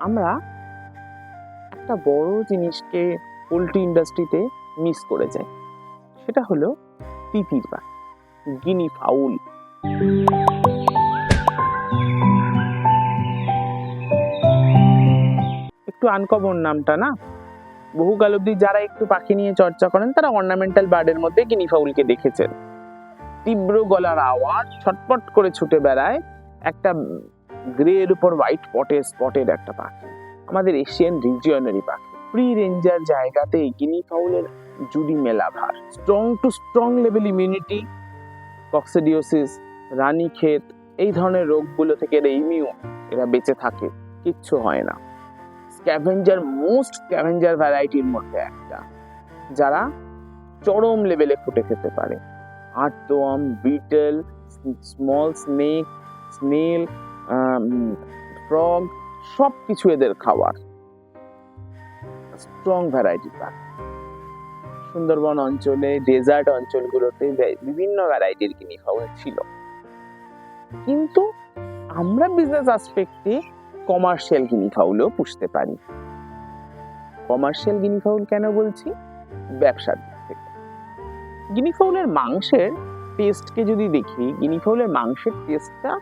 আমরা একটা বড় জিনিসকে পোলট্রি ইন্ডাস্ট্রিতে মিস করে যাই। সেটা হলো তিতির গিনি ফাউল। একটু আনকমন নামটা না? বহুকাল অব্দি যারা একটু পাখি নিয়ে চর্চা করেন, তারা অর্নামেন্টাল বার্ডের মধ্যে গিনি ফাউলকে দেখেছেন। তীব্র গলার আওয়াজ, ছটপট করে ছুটে বেড়ায় একটা গ্রের উপর হোয়াইট পটের স্পটের একটা পাখি। আমাদের এশিয়ান রিজিয়নারি পাখি। ফ্রি রেঞ্জার জায়গাতে গিনি ফাউলের জুডি মেলা ভার। Strong to strong level immunity coccidiosis Ranikhet এই ধরনের রোগগুলো থেকে এরা ইমিউন এরা বেঁচে থাকে। কিচ্ছু হয় না। স্ক্যাভেঞ্জার মোস্ট স্ক্যাভেঞ্জার ভ্যারাইটির মধ্যে একটা। যারা চরম লেভেলে ফুটে খেতে পারে। Earthworm beetle small snake snail frog সব কিছু এদের খাবার। স্ট্রং ভ্যারাইটি পাখি সুন্দরবন অঞ্চলে, ডেজার্ট অঞ্চলগুলোতে বিভিন্ন ভ্যারাইটির গিনি ফাউল ছিল। কিন্তু আমরা বিজনেস আসপেক্টে কমার্শিয়াল গিনি ফাউলও পুষতে পারি। কমার্শিয়াল গিনি ফাউল কেন বলছি? ব্যবসার দিক থেকে। গিনি ফাউলের মাংসের টেস্টকে যদি দেখি, গিনি ফাউলের মাংসের টেস্টটা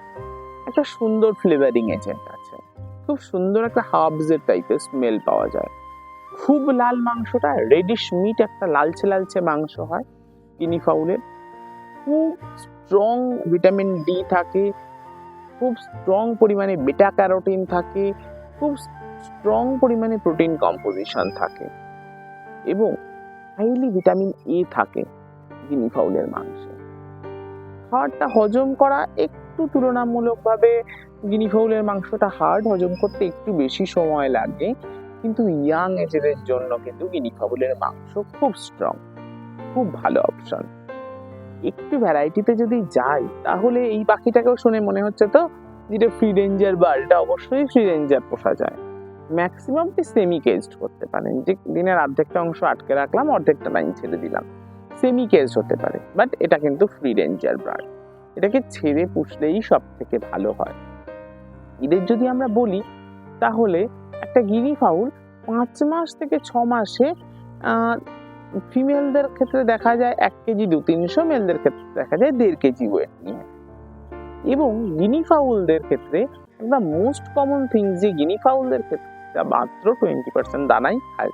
একটা সুন্দর ফ্লেভারিং এজেন্ট আছে। খুব সুন্দর একটা হার্বসের টাইপের স্মেল পাওয়া যায়। খুব লাল মাংসটা রেডিশ মিট একটা লালচে লালচে মাংস হয় গিনি ফাউলের খুব স্ট্রং ভিটামিন ডি থাকে, খুব স্ট্রং পরিমাণে বেটা ক্যারোটিন থাকে, খুব স্ট্রং পরিমাণে প্রোটিন কম্পোজিশন থাকে। এবং হাইলি ভিটামিন এ থাকে গিনি ফাউলের মাংসে। খাবারটা হজম করা একটু তুলনামূলকভাবে গিনি ফাউলের মাংসটা হার্ড হজম করতে একটু বেশি সময় লাগে। কিন্তু ইয়াং এজেদের জন্য কিন্তু গিনি ফাউলের মাংস খুব স্ট্রং খুব ভালো অপশন একটু ভ্যারাইটিতে যদি যাই, তাহলে এই পাখিটাকেও শুনে মনে হচ্ছে তো যেটা ফ্রি রেঞ্জার বা এটা অবশ্যই ফ্রি রেঞ্জার পোষা যায়। ম্যাক্সিমাম সেমি কেজড করতে পারেন। যে দিনের অর্ধেকটা অংশ আটকে রাখলাম, অর্ধেকটা লাইন ছেড়ে দিলাম। সেমি কেজ হতে পারে বাট এটা কিন্তু ফ্রি রেঞ্জার বার্ড এটাকে ছেড়ে পুষলেই সব থেকে ভালো হয়। এদের যদি আমরা বলি, তাহলে একটা গিনি ফাউল পাঁচ মাস থেকে ছ মাসে ফিমেলদের ক্ষেত্রে দেখা যায় এক কেজি দু তিনশো মেলদের ক্ষেত্রে দেখা যায় দেড় কেজি ওয়েট নিয়ে। এবং গিনি ফাউলদের ক্ষেত্রে একটা মোস্ট কমন থিং যে গিনি ফাউলদের ক্ষেত্রে তারা মাত্র টোয়েন্টি পার্সেন্ট দানাই খায়।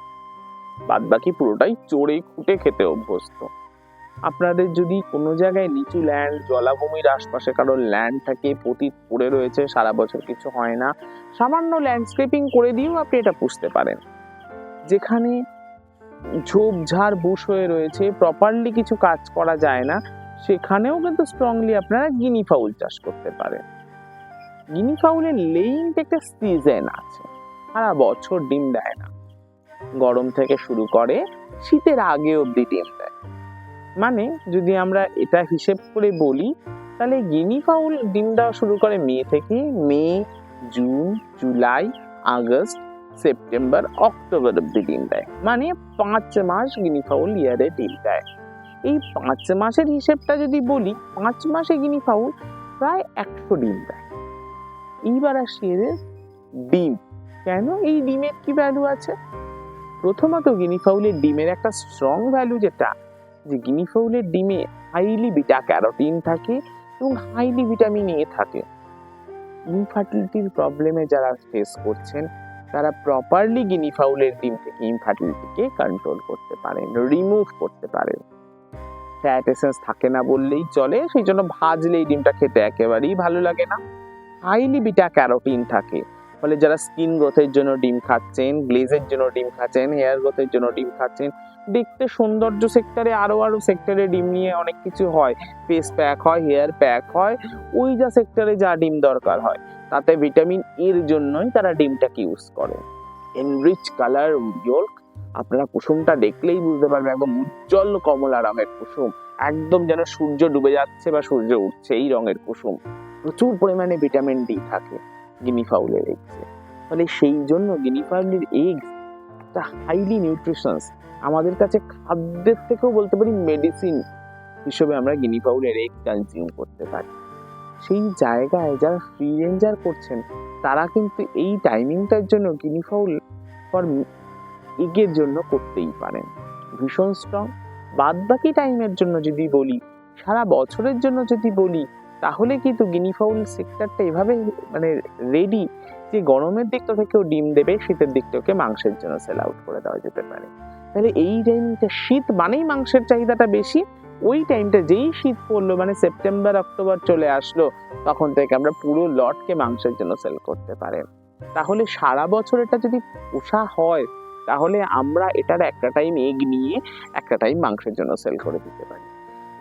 বাদ বাকি পুরোটাই চড়ে খুঁটে খেতে অভ্যস্ত। আপনাদের যদি কোনো জায়গায় নিচু ল্যান্ড জলাভূমির আশপাশে কারও ল্যান্ড থাকে, পতিত পড়ে রয়েছে, সারা বছর কিছু হয় না, সামান্য ল্যান্ডস্কেপিং করে দিয়েও আপনি এটা পুষতে পারেন। যেখানে ঝোপঝাড় বুশ হয়ে রয়েছে প্রপারলি কিছু কাজ করা যায় না, সেখানেও কিন্তু স্ট্রংলি আপনারা গিনি ফাউল চাষ করতে পারেন। গিনি ফাউলের লেইং একটা সিজন আছে, সারা বছর ডিম দেয় না। গরম থেকে শুরু করে শীতের আগে অবধি ডিম দেয়। মানে যদি আমরা এটা হিসেব করে বলি, তাহলে গিনি ফাউল ডিম দেওয়া শুরু করে মে থেকে May, June, July, August, September, October অব্দি ডিম দেয়। মানে পাঁচ মাস গিনি ফাউল ইয়ারে ডিম দেয়। এই পাঁচ মাসের হিসেবটা যদি বলি, পাঁচ মাসে গিনি ফাউল প্রায় একশো ডিম দেয়। এইবার আসি এদের ডিম। কেন এই ডিমের কি ভ্যালু আছে? প্রথমত গিনি ফাউলের ডিমের একটা স্ট্রং ভ্যালু যেটা যে গিনি ফাউলের ডিমে হাইলি বিটা ক্যারোটিন থাকে এবং হাইলি ভিটামিন এ থাকে। ইনফার্টিলিটির প্রবলেমে যারা ফেস করছেন, তারা প্রপারলি গিনি ফাউলের ডিম থেকে ইনফার্টিলিটিকে কন্ট্রোল করতে পারেন রিমুভ করতে পারেন। ফ্যাট এসেন্স থাকে না বললেই চলে, সেই জন্য ভাজলে এই ডিমটা খেতে একেবারেই ভালো লাগে না। হাইলি বিটা ক্যারোটিন থাকে, ফলে যারা স্কিন গ্রোথের জন্য ডিম খাচ্ছেন গ্লেজের জন্য ডিম খাচ্ছেন হেয়ার গ্রোথের জন্য ডিম খাচ্ছেন দেখতে সৌন্দর্য সেক্টরে আরও আরও সেক্টরে ডিম নিয়ে অনেক কিছু হয়। ফেস প্যাক হয় হেয়ার প্যাক হয়, ওই যা সেক্টরে যা ডিম দরকার হয়। তাতে ভিটামিন এর জন্যই তারা ডিমটাকে ইউজ করে। এনরিচ কালার ইয়র্ক আপনারা কুসুমটা দেখলেই বুঝতে পারবেন, একদম উজ্জ্বল কমলা রঙের কুসুম। একদম যেন সূর্য ডুবে যাচ্ছে বা সূর্য উঠছে এই রঙের কুসুম। প্রচুর পরিমাণে ভিটামিন ডি থাকে, গিনি ফাউলের এগসে ফলে সেই জন্য গিনি ফাউলের এগস একটা হাইলি নিউট্রিশনস আমাদের কাছে খাদ্যের থেকেও বলতে পারি মেডিসিন হিসেবে আমরা গিনি ফাউলের এগ কনজিউম করতে পারি। সেই জায়গায় যারা ফ্রি রেঞ্জার করছেন, তারা কিন্তু এই টাইমিংটার জন্য গিনি ফাউল ফর এগের জন্য করতেই পারেন। ভীষণ স্ট্রং বাদ বাকি টাইমের জন্য যদি বলি, সারা বছরের জন্য যদি বলি, তাহলে কিন্তু গিনি ফাউল সেক্টরটা এভাবে মানে রেডি যে গরমের দিকটা থেকেও ডিম দেবে, শীতের দিকটাকে মাংসের জন্য সেল আউট করে দেওয়া যেতে পারে। তাহলে এই টাইমটা শীত মানেই মাংসের চাহিদাটা বেশি। ওই টাইমটা যেই শীত পড়ল মানে সেপ্টেম্বর অক্টোবর চলে আসলো, তখন থেকে আমরা পুরো লটকে মাংসের জন্য সেল করতে পারেন তাহলে সারা বছর এটা যদি পোষা হয়, তাহলে আমরা এটার একটা টাইম এগ নিয়ে একটা টাইম মাংসের জন্য সেল করে দিতে পারি।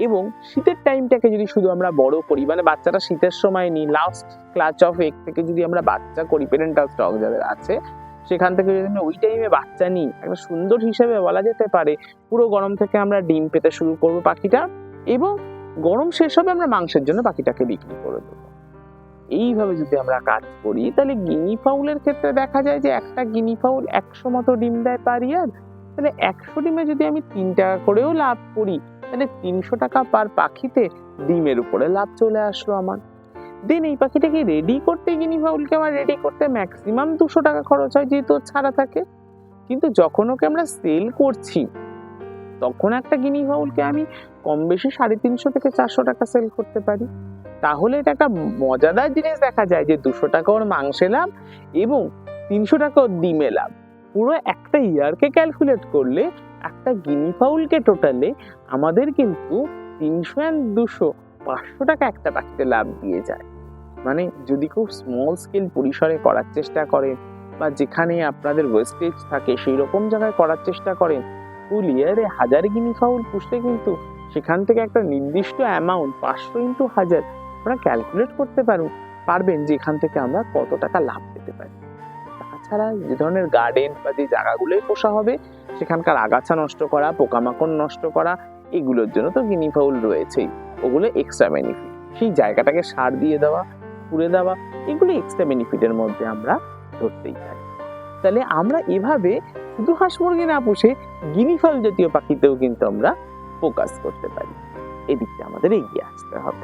এবং শীতের টাইমটাকে যদি শুধু আমরা বড় করি মানে বাচ্চাটা শীতের সময় নিই লাস্ট ক্লাচ অফ এগ থেকে যদি আমরা বাচ্চা করি পেরেন্টাল স্টক যাদের আছে সেখান থেকে যদি আমরা ওই টাইমে বাচ্চা নিই, একটা সুন্দর হিসেবে বলা যেতে পারে, পুরো গরম থেকে আমরা ডিম পেতে শুরু করব পাখিটা এবং গরম শেষ হবে আমরা মাংসের জন্য পাখিটাকে বিক্রি করে দেবো। এইভাবে যদি আমরা কাজ করি, তাহলে গিনি ফাউলের ক্ষেত্রে দেখা যায় যে একটা গিনি ফাউল একশো মতো ডিম দেয় পার ইয়ার তাহলে একশো ডিমে যদি আমি তিন টাকা করেও লাভ করি, তাহলে তিনশো টাকা পার পাখিতে ডিমের উপরে লাভ চলে আসলো আমার। দেন এই পাখিটাকে রেডি করতে গিনি ফাউলকে আমার রেডি করতে ম্যাক্সিমাম দুশো টাকা খরচ হয় যেহেতু ছাড়া থাকে। কিন্তু যখন ওকে আমরা সেল করছি, তখন একটা গিনি ফাউলকে আমি কম বেশি সাড়ে তিনশো থেকে চারশো টাকা সেল করতে পারি। তাহলে এটা একটা মজাদার জিনিস দেখা যায় যে দুশো টাকা ওর মাংসে লাভ এবং তিনশো টাকা ওর ডিমে লাভ। পুরো একটা ইয়ারকে ক্যালকুলেট করলে একটা গিনি ফাউলকে টোটালে আমাদের কিন্তু তিনশো অ্যান্ড দুশো, পাঁচশো টাকা একটা পাখিতে লাভ দিয়ে যায়। মানে যদি খুব স্মল স্কেল পরিসরে করার চেষ্টা করেন বা যেখানে আপনাদের ওয়েস্টেজ থাকে সেই রকম জায়গায় করার চেষ্টা করেন ফুল ইয়ারে হাজার গিনি ফাউল পুষলে কিন্তু সেখান থেকে একটা নির্দিষ্ট অ্যামাউন্ট পাঁচশো ইন্টু হাজার আপনারা ক্যালকুলেট করতে পারুন পারবেন যে এখান থেকে আমরা কত টাকা লাভ পেতে পারি। তাছাড়া যে ধরনের গার্ডেন বা যে জায়গাগুলোই পোষা হবে, সেখানকার আগাছা নষ্ট করা, পোকামাকড় নষ্ট করা, এগুলোর জন্য তো গিনি ফাউল রয়েছেই। ওগুলো এক্সট্রা বেনিফিট সেই জায়গাটাকে সার দিয়ে দেওয়া পুড়ে দেওয়া, এগুলি এক্সট্রা বেনিফিটের মধ্যে আমরা ধরতেই পারি। তাহলে আমরা এভাবে শুধু হাঁস মুরগি না পুষে গিনি ফল জাতীয় পাখিতেও কিন্তু আমরা ফোকাস করতে পারি। এদিকটা আমাদের এগিয়ে আসতে হবে।